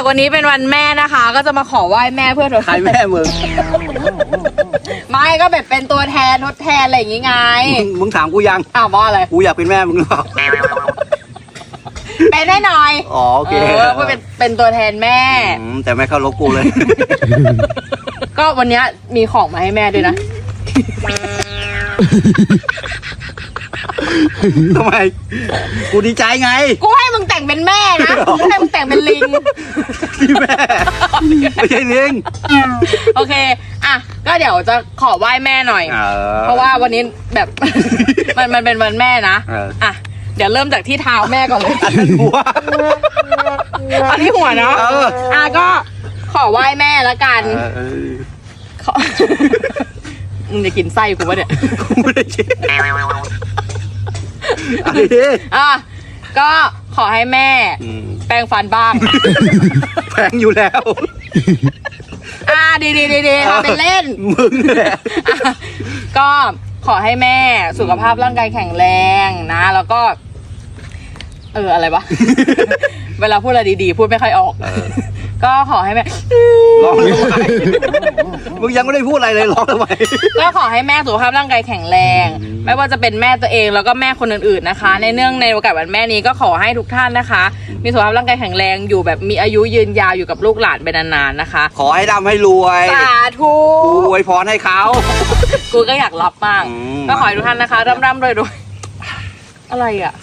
จากวันนี้เป็นวันแม่นะคะ ก็จะมาขอไหว้แม่เพื่อทดใครแม่มึงไม่ก็แบบเป็นตัวแทนทดแทนอะไรอย่างงี้ไงมึงมึงถามกูยัง อ้าวว่าอะไรกูอยากเป็นแม่มึงหรือเปล่าเป็นได้หน่อยอ๋อโอเคเออเพื่อเป็นเป็นตัวแทนแม่ อืมแต่ไม่เข้ารบกูเลย ก็วันเนี้ยมีของมาให้แม่ด้วยนะ ทำไม กูดีใจไง กูให้มึงแต่งเป็นแม่นะกูไม่ให้มึงแต่งเป็นลิง ที่แม่ ไม่ใช่ลิงโอเค อะ ก็เดี๋ยวจะขอไหว้แม่หน่อยเออ เพราะว่าวันนี้แบบ มันมันเป็นวันแม่นะ เอออะเดี๋ยวเริ่มจากที่เท้าแม่ก่อนเลยอันนั้นหัว อันนี้หัวเนาะเออ อะก็ขอไหว้แม่แล้วกันเออขอ มึงจะกินไส้กูปะเนี่ย กูไม่ได้คิด อันนี้อะก็ขอให้แม่อืมแปรงฟันบ้าง แพงอยู่แล้ว อะดีดีดีดีทำเป็นเล่น มึงเนี่ยอะก็ขอให้แม่สุขภาพร่างกายแข็งแรงนะ แล้วก็ เอออะไรวะ เวลาพูดอะไรดีๆ พูดไม่ค่อยออก เออ ก็ขอให้แม่ ร้องทำไมมึงยังไม่ได้พูดอะไรเลยร้องทำไม ก็ขอให้แม่สุขภาพร่างกายแข็งแรงอืมไม่ว่าจะเป็นแม่ตัวเองแล้วก็แม่คนอื่นๆนะคะ ในเนื่องในโอกาสวันแม่นี้ก็ขอให้ทุกท่านนะคะ มีสุขภาพร่างกายแข็งแรงอยู่แบบมีอายุยืนยาวอยู่กับลูกหลานไปนานๆนะคะขอให้ร่ำให้รวยสาธุกูอวยพรให้เขา กูก็อยากรับมากอืม ก็ขอให้ทุกท่านนะคะร่ำๆรวยๆอะไรอะ